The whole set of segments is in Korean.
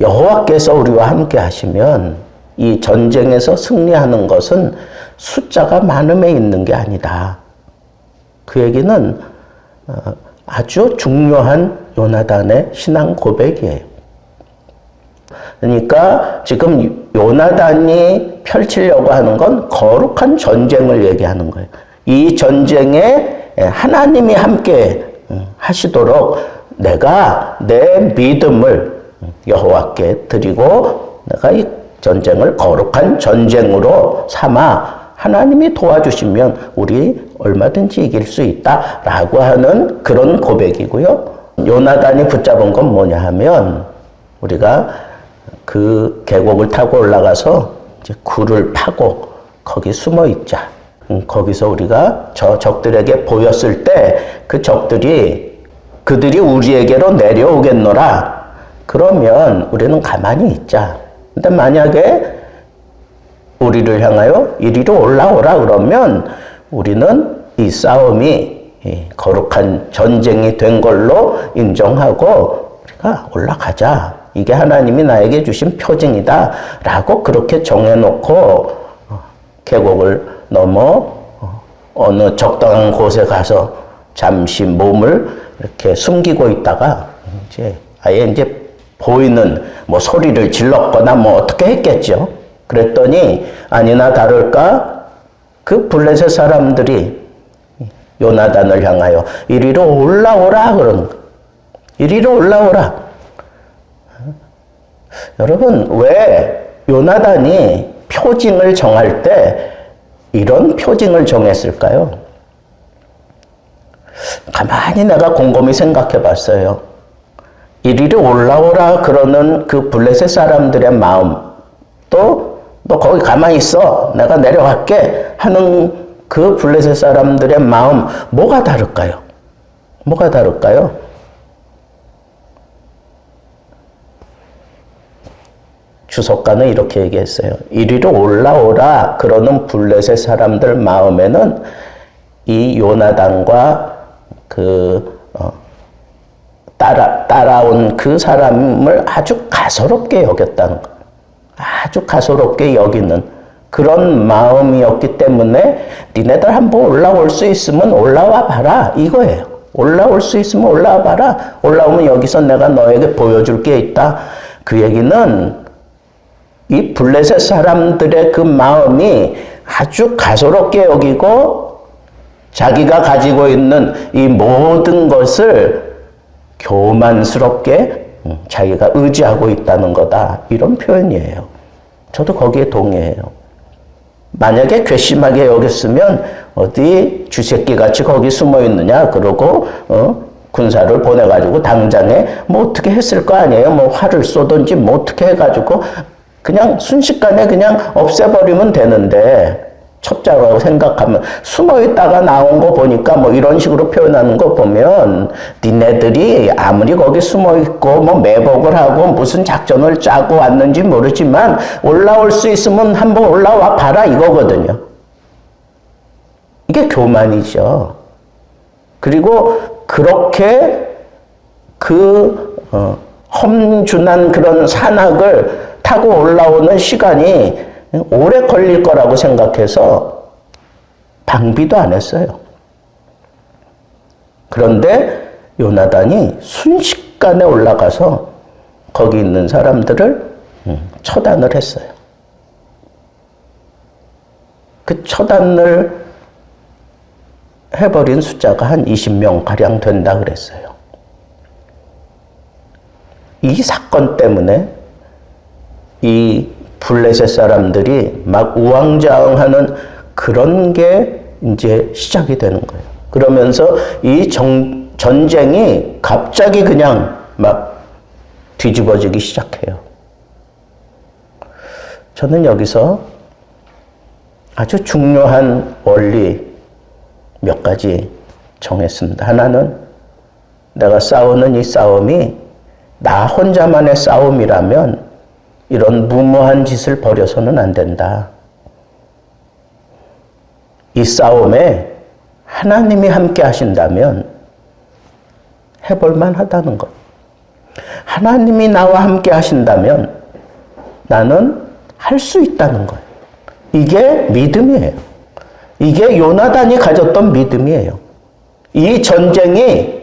여호와께서 우리와 함께 하시면 이 전쟁에서 승리하는 것은 숫자가 많음에 있는 게 아니다. 그 얘기는 어, 아주 중요한 요나단의 신앙 고백이에요. 그러니까 지금 요나단이 펼치려고 하는 건 거룩한 전쟁을 얘기하는 거예요. 이 전쟁에 하나님이 함께 하시도록 내가 내 믿음을 여호와께 드리고 내가 이 전쟁을 거룩한 전쟁으로 삼아 하나님이 도와주시면 우리 얼마든지 이길 수 있다라고 하는 그런 고백이고요. 요나단이 붙잡은 건 뭐냐 하면 우리가 그 계곡을 타고 올라가서 이제 굴을 파고 거기 숨어 있자. 음, 거기서 우리가 저 적들에게 보였을 때 그 적들이 그들이 우리에게로 내려오겠노라. 그러면 우리는 가만히 있자. 근데 만약에 우리를 향하여 이리로 올라오라 그러면 우리는 이 싸움이 거룩한 전쟁이 된 걸로 인정하고 우리가 올라가자. 이게 하나님이 나에게 주신 표징이다. 라고 그렇게 정해놓고 어, 계곡을 넘어 어, 어느 적당한 곳에 가서 잠시 몸을 이렇게 숨기고 있다가 이제 아예 이제 보이는 뭐 소리를 질렀거나 뭐 어떻게 했겠죠. 그랬더니 아니나 다를까 그 블레셋 사람들이 요나단을 향하여 이리로 올라오라 거. 이리로 올라오라. 여러분 왜 요나단이 표징을 정할 때 이런 표징을 정했을까요? 가만히 내가 곰곰이 생각해 봤어요. 이리로 올라오라 그러는 그 블레셋 사람들의 마음 또 너 거기 가만히 있어 내가 내려갈게 하는 그 블레셋 사람들의 마음 뭐가 다를까요? 뭐가 다를까요? 주석가는 이렇게 얘기했어요. 이리로 올라오라 그러는 블레셋 사람들 마음에는 이 요나단과 그 어, 따라 따라온 그 사람을 아주 가소롭게 여겼다는 거. 아주 가소롭게 여기는 그런 마음이었기 때문에 니네들 한번 올라올 수 있으면 올라와 봐라 이거예요. 올라올 수 있으면 올라와 봐라. 올라오면 여기서 내가 너에게 보여줄 게 있다. 그 얘기는 이 블레셋 사람들의 그 마음이 아주 가소롭게 여기고 자기가 가지고 있는 이 모든 것을 교만스럽게 자기가 의지하고 있다는 거다. 이런 표현이에요. 저도 거기에 동의해요. 만약에 괘씸하게 여겼으면 어디 쥐새끼 같이 거기 숨어 있느냐 그러고 어? 군사를 보내가지고 당장에 뭐 어떻게 했을 거 아니에요. 뭐 활을 쏘든지 뭐 어떻게 해가지고 그냥 순식간에 그냥 없애버리면 되는데 첩자라고 생각하면 숨어 있다가 나온 거 보니까 뭐 이런 식으로 표현하는 거 보면 니네들이 아무리 거기 숨어 있고 뭐 매복을 하고 무슨 작전을 짜고 왔는지 모르지만 올라올 수 있으면 한번 올라와 봐라 이거거든요. 이게 교만이죠. 그리고 그렇게 그 어, 험준한 그런 산악을 타고 올라오는 시간이 오래 걸릴 거라고 생각해서 방비도 안 했어요. 그런데 요나단이 순식간에 올라가서 거기 있는 사람들을 처단을 했어요. 그 처단을 해버린 숫자가 한 20명 가량 된다 그랬어요. 이 사건 때문에 이 블레셋 사람들이 막 우왕좌왕하는 그런 게 이제 시작이 되는 거예요. 그러면서 이 정, 전쟁이 갑자기 그냥 막 뒤집어지기 시작해요. 저는 여기서 아주 중요한 원리 몇 가지 정했습니다. 하나는 내가 싸우는 이 싸움이 나 혼자만의 싸움이라면 이런 무모한 짓을 벌여서는 안 된다. 이 싸움에 하나님이 함께 하신다면 해볼만 하다는 것. 하나님이 나와 함께 하신다면 나는 할 수 있다는 거예요. 이게 믿음이에요. 이게 요나단이 가졌던 믿음이에요. 이 전쟁이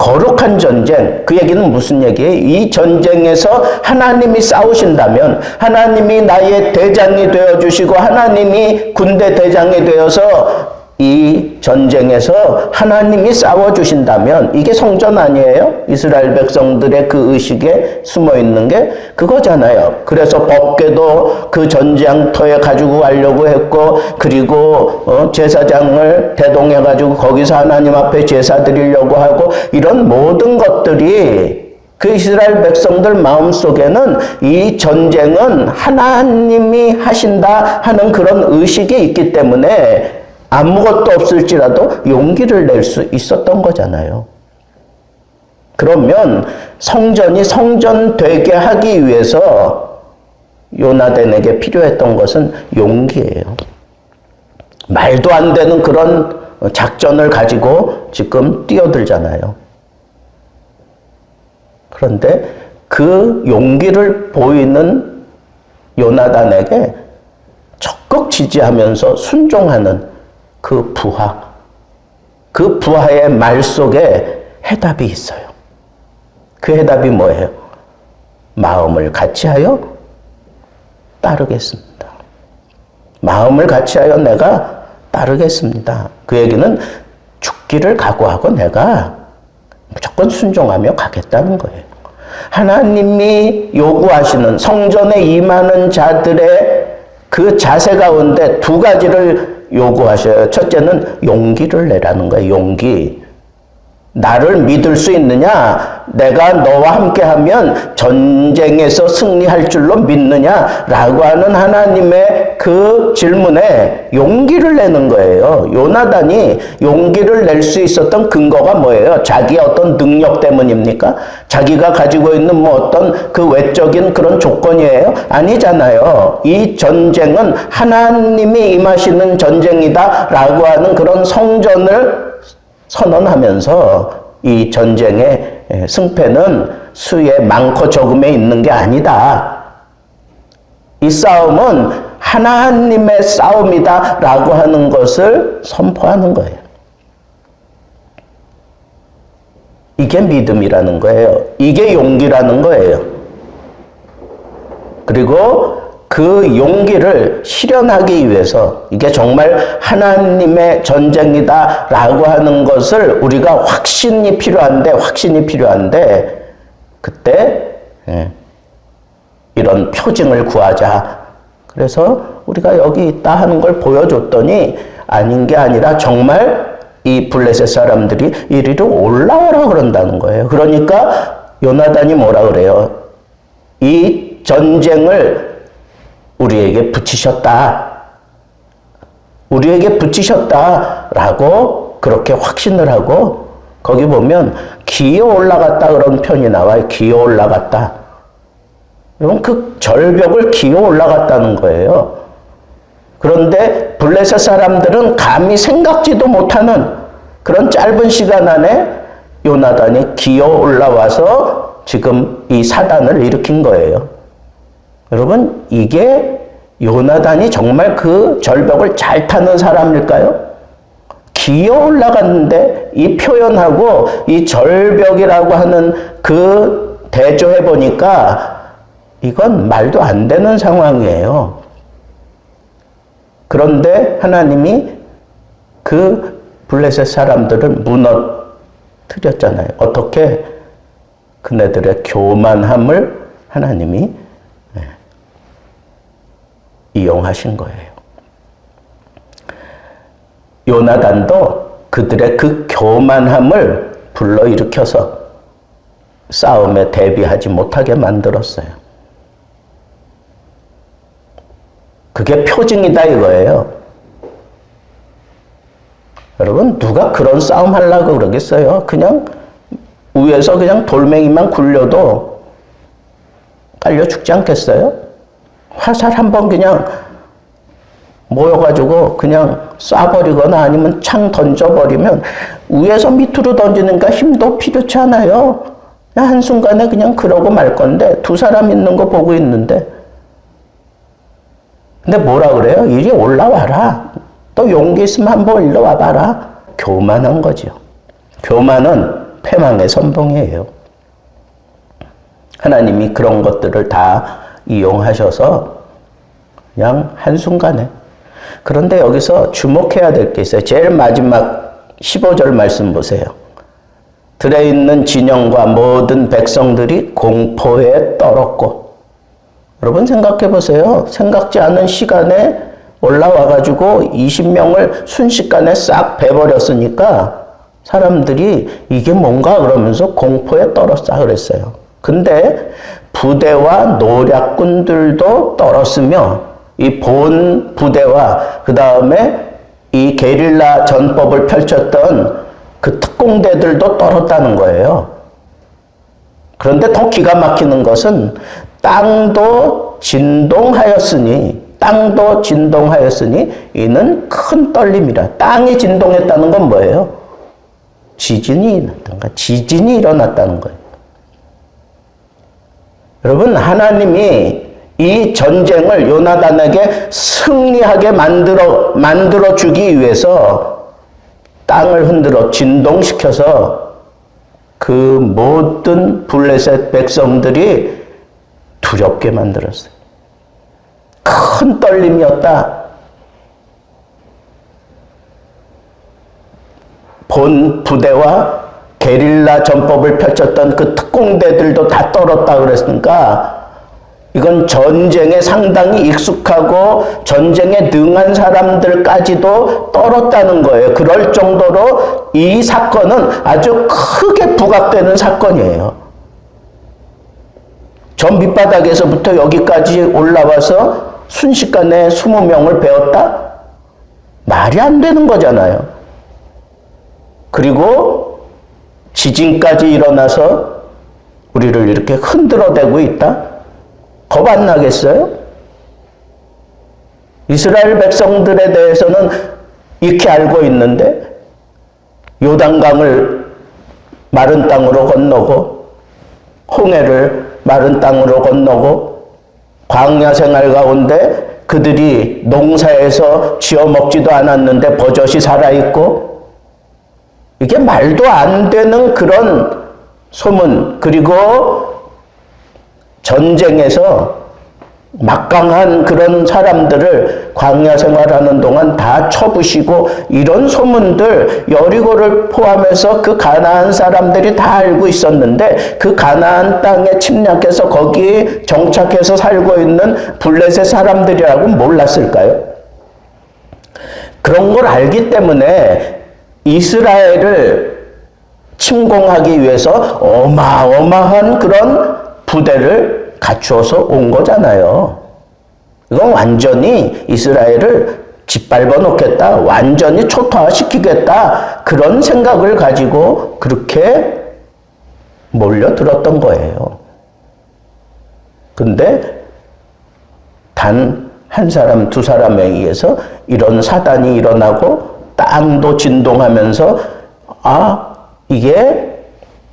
거룩한 전쟁, 그 얘기는 무슨 얘기예요? 이 전쟁에서 하나님이 싸우신다면, 하나님이 나의 대장이 되어 주시고, 하나님이 군대 대장이 되어서 이 전쟁에서 하나님이 싸워주신다면, 이게 성전 아니에요? 이스라엘 백성들의 그 의식에 숨어 있는 게 그거잖아요. 그래서 법궤도 그 전쟁터에 가지고 가려고 했고, 그리고 어, 제사장을 대동해가지고 거기서 하나님 앞에 제사 드리려고 하고, 이런 모든 것들이 그 이스라엘 백성들 마음 속에는 이 전쟁은 하나님이 하신다 하는 그런 의식이 있기 때문에 아무것도 없을지라도 용기를 낼 수 있었던 거잖아요. 그러면 성전이 성전 되게 하기 위해서 요나단에게 필요했던 것은 용기예요. 말도 안 되는 그런 작전을 가지고 지금 뛰어들잖아요. 그런데 그 용기를 보이는 요나단에게 적극 지지하면서 순종하는 그 부하, 그 부하의 말 속에 해답이 있어요. 그 해답이 뭐예요? 마음을 같이하여 따르겠습니다. 마음을 같이하여 내가 따르겠습니다. 그 얘기는 죽기를 각오하고 내가 무조건 순종하며 가겠다는 거예요. 하나님이 요구하시는 성전에 임하는 자들의 그 자세 가운데 두 가지를 요구하셔요. 첫째는 용기를 내라는 거예요. 용기. 나를 믿을 수 있느냐? 내가 너와 함께 하면 전쟁에서 승리할 줄로 믿느냐? 라고 하는 하나님의 그 질문에 용기를 내는 거예요. 요나단이 용기를 낼 수 있었던 근거가 뭐예요? 자기의 어떤 능력 때문입니까? 자기가 가지고 있는 뭐 어떤 그 외적인 그런 조건이에요? 아니잖아요. 이 전쟁은 하나님이 임하시는 전쟁이다. 라고 하는 그런 성전을 선언하면서 이 전쟁의 승패는 수의 많고 적음에 있는 게 아니다. 이 싸움은 하나님의 싸움이다 라고 하는 것을 선포하는 거예요. 이게 믿음이라는 거예요. 이게 용기라는 거예요. 그리고 그 용기를 실현하기 위해서 이게 정말 하나님의 전쟁이다 라고 하는 것을 우리가 확신이 필요한데 확신이 필요한데 그때 예, 이런 표징을 구하자 그래서 우리가 여기 있다 하는 걸 보여줬더니 아닌 게 아니라 정말 이 블레셋 사람들이 이리로 올라오라 그런다는 거예요. 그러니까 요나단이 뭐라 그래요? 이 전쟁을 우리에게 붙이셨다. 우리에게 붙이셨다라고 그렇게 확신을 하고 거기 보면 기어 올라갔다 그런 편이 나와요. 기어 올라갔다. 여러분 그 절벽을 기어 올라갔다는 거예요. 그런데 블레셋 사람들은 감히 생각지도 못하는 그런 짧은 시간 안에 요나단이 기어 올라와서 지금 이 사단을 일으킨 거예요. 여러분, 이게 요나단이 정말 그 절벽을 잘 타는 사람일까요? 기어 올라갔는데 이 표현하고 이 절벽이라고 하는 그 대조해 보니까 이건 말도 안 되는 상황이에요. 그런데 하나님이 그 블레셋 사람들을 무너뜨렸잖아요. 어떻게? 그네들의 교만함을 하나님이 이용하신 거예요. 요나단도 그들의 그 교만함을 불러일으켜서 싸움에 대비하지 못하게 만들었어요. 그게 표징이다 이거예요. 여러분 누가 그런 싸움 하려고 그러겠어요? 그냥 위에서 그냥 돌멩이만 굴려도 깔려 죽지 않겠어요? 화살 한 번 그냥 모여가지고 그냥 쏴버리거나 아니면 창 던져버리면 위에서 밑으로 던지니까 힘도 필요치 않아요. 한순간에 그냥 그러고 말 건데 두 사람 있는 거 보고 있는데 근데 뭐라 그래요? 이리 올라와라. 또 용기 있으면 한번 일로 와봐라. 교만한 거죠. 교만은 패망의 선봉이에요. 하나님이 그런 것들을 다 이용하셔서 그냥 한순간에. 그런데 여기서 주목해야 될 게 있어요. 제일 마지막 15절 말씀 보세요. 들어있는 진영과 모든 백성들이 공포에 떨었고, 여러분 생각해 보세요. 생각지 않은 시간에 올라와 가지고 20명을 순식간에 싹 베버렸으니까 사람들이 이게 뭔가 그러면서 공포에 떨었다 그랬어요. 근데 부대와 노략군들도 떨었으며 이 본 부대와 그 다음에 이 게릴라 전법을 펼쳤던 그 특공대들도 떨었다는 거예요. 그런데 더 기가 막히는 것은 땅도 진동하였으니 땅도 진동하였으니 이는 큰 떨림이라. 땅이 진동했다는 건 뭐예요? 지진이 일어났던가 지진이 일어났다는 거예요. 여러분 하나님이 이 전쟁을 요나단에게 승리하게 만들어 만들어 주기 위해서 땅을 흔들어 진동시켜서 그 모든 블레셋 백성들이 두렵게 만들었어요. 큰 떨림이었다. 본 부대와 게릴라 전법을 펼쳤던 그 특공대들도 다 떨었다 그랬으니까 이건 전쟁에 상당히 익숙하고 전쟁에 능한 사람들까지도 떨었다는 거예요. 그럴 정도로 이 사건은 아주 크게 부각되는 사건이에요. 전 밑바닥에서부터 여기까지 올라와서 순식간에 20명을 배웠다? 말이 안 되는 거잖아요. 그리고 지진까지 일어나서 우리를 이렇게 흔들어대고 있다? 겁 안 나겠어요? 이스라엘 백성들에 대해서는 이렇게 알고 있는데 요단강을 마른 땅으로 건너고 홍해를 마른 땅으로 건너고 광야 생활 가운데 그들이 농사에서 지어 먹지도 않았는데 버젓이 살아 있고 이게 말도 안 되는 그런 소문 그리고 전쟁에서 막강한 그런 사람들을 광야 생활하는 동안 다 쳐부시고 이런 소문들 여리고를 포함해서 그 가나안 사람들이 다 알고 있었는데 그 가나안 땅에 침략해서 거기 정착해서 살고 있는 블레셋 사람들이라고 몰랐을까요? 그런 걸 알기 때문에 이스라엘을 침공하기 위해서 어마어마한 그런 부대를 갖추어서 온 거잖아요. 이건 완전히 이스라엘을 짓밟아 놓겠다, 완전히 초토화시키겠다, 그런 생각을 가지고 그렇게 몰려들었던 거예요. 근데 단 한 사람, 두 사람에 의해서 이런 사단이 일어나고 땅도 진동하면서 아, 이게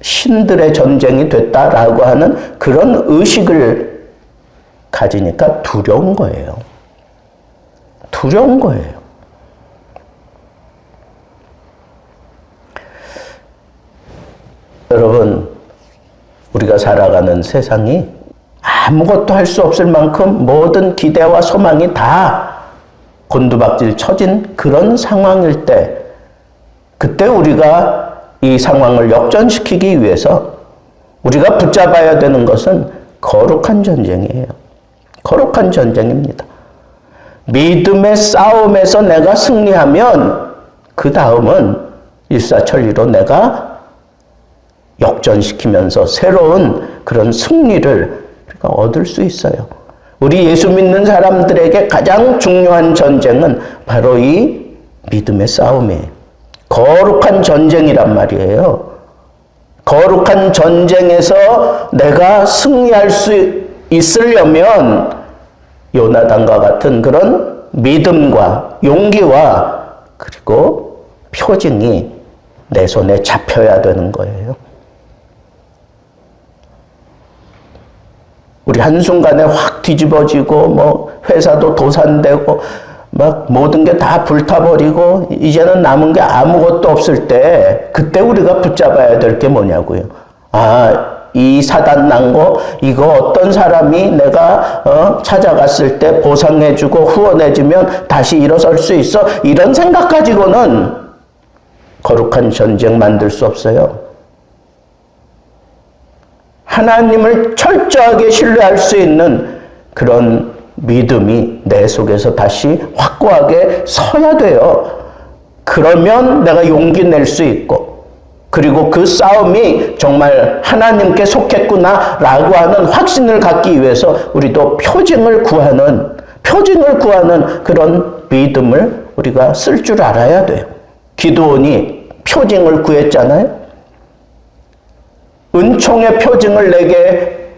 신들의 전쟁이 됐다라고 하는 그런 의식을 가지니까 두려운 거예요. 두려운 거예요. 여러분, 우리가 살아가는 세상이 아무것도 할 수 없을 만큼 모든 기대와 소망이 다 곤두박질 쳐진 그런 상황일 때, 그때 우리가 이 상황을 역전시키기 위해서 우리가 붙잡아야 되는 것은 거룩한 전쟁이에요. 거룩한 전쟁입니다. 믿음의 싸움에서 내가 승리하면 그 다음은 일사천리로 내가 역전시키면서 새로운 그런 승리를 우리가 얻을 수 있어요. 우리 예수 믿는 사람들에게 가장 중요한 전쟁은 바로 이 믿음의 싸움이에요. 거룩한 전쟁이란 말이에요. 거룩한 전쟁에서 내가 승리할 수 있으려면 요나단과 같은 그런 믿음과 용기와 그리고 표징이 내 손에 잡혀야 되는 거예요. 우리 한순간에 확 뒤집어지고 뭐 회사도 도산되고 막 모든 게 다 불타버리고 이제는 남은 게 아무것도 없을 때 그때 우리가 붙잡아야 될 게 뭐냐고요. 아, 이 사단 난 거 이거 어떤 사람이 내가 어, 찾아갔을 때 보상해주고 후원해주면 다시 일어설 수 있어 이런 생각 가지고는 거룩한 전쟁 만들 수 없어요. 하나님을 철저하게 신뢰할 수 있는 그런 믿음이 내 속에서 다시 확고하게 서야 돼요. 그러면 내가 용기 낼 수 있고, 그리고 그 싸움이 정말 하나님께 속했구나라고 하는 확신을 갖기 위해서 우리도 표징을 구하는, 표징을 구하는 그런 믿음을 우리가 쓸 줄 알아야 돼요. 기도원이 표징을 구했잖아요. 은총의 표징을 내게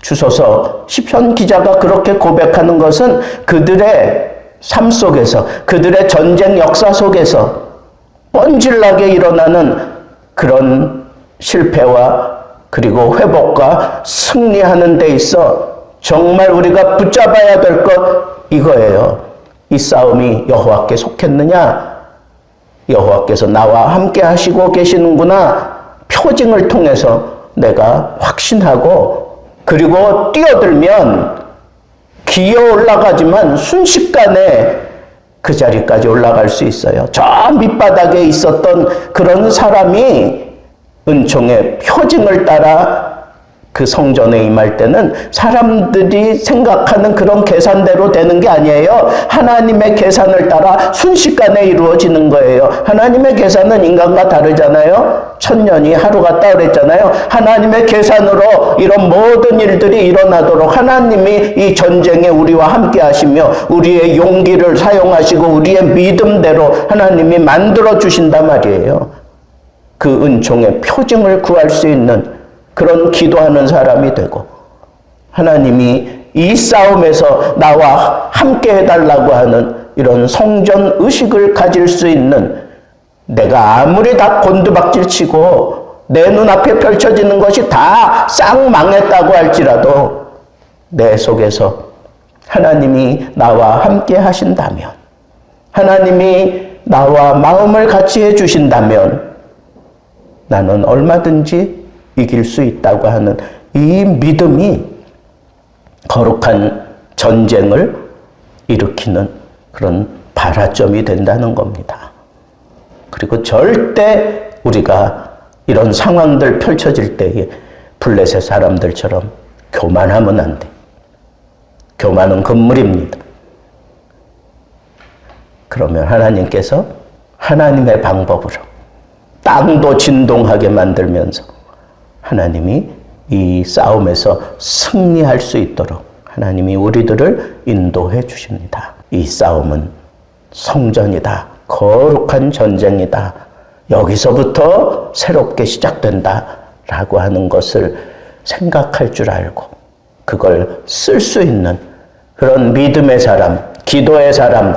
주소서 시편 기자가 그렇게 고백하는 것은 그들의 삶 속에서 그들의 전쟁 역사 속에서 뻔질나게 일어나는 그런 실패와 그리고 회복과 승리하는 데 있어 정말 우리가 붙잡아야 될 것 이거예요. 이 싸움이 여호와께 속했느냐? 여호와께서 나와 함께 하시고 계시는구나. 표징을 통해서 내가 확신하고 그리고 뛰어들면 기어 올라가지만 순식간에 그 자리까지 올라갈 수 있어요. 저 밑바닥에 있었던 그런 사람이 은총의 표징을 따라 그 성전에 임할 때는 사람들이 생각하는 그런 계산대로 되는 게 아니에요. 하나님의 계산을 따라 순식간에 이루어지는 거예요. 하나님의 계산은 인간과 다르잖아요. 천년이 하루 같다 그랬잖아요. 하나님의 계산으로 이런 모든 일들이 일어나도록 하나님이 이 전쟁에 우리와 함께 하시며 우리의 용기를 사용하시고 우리의 믿음대로 하나님이 만들어 주신단 말이에요. 그 은총의 표징을 구할 수 있는 그런 기도하는 사람이 되고 하나님이 이 싸움에서 나와 함께 해달라고 하는 이런 성전 의식을 가질 수 있는 내가 아무리 다 곤두박질 치고 내 눈앞에 펼쳐지는 것이 다싹 망했다고 할지라도 내 속에서 하나님이 나와 함께 하신다면 하나님이 나와 마음을 같이 해 주신다면 나는 얼마든지 이길 수 있다고 하는 이 믿음이 거룩한 전쟁을 일으키는 그런 발화점이 된다는 겁니다. 그리고 절대 우리가 이런 상황들 펼쳐질 때에 블레셋 사람들처럼 교만하면 안 돼. 교만은 금물입니다. 그러면 하나님께서 하나님의 방법으로 땅도 진동하게 만들면서 하나님이 이 싸움에서 승리할 수 있도록 하나님이 우리들을 인도해 주십니다. 이 싸움은 성전이다. 거룩한 전쟁이다. 여기서부터 새롭게 시작된다. 라고 하는 것을 생각할 줄 알고 그걸 쓸 수 있는 그런 믿음의 사람, 기도의 사람,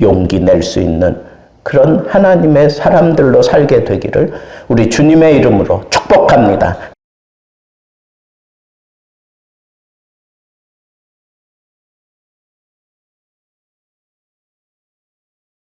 용기 낼 수 있는 그런 하나님의 사람들로 살게 되기를 우리 주님의 이름으로 축복합니다.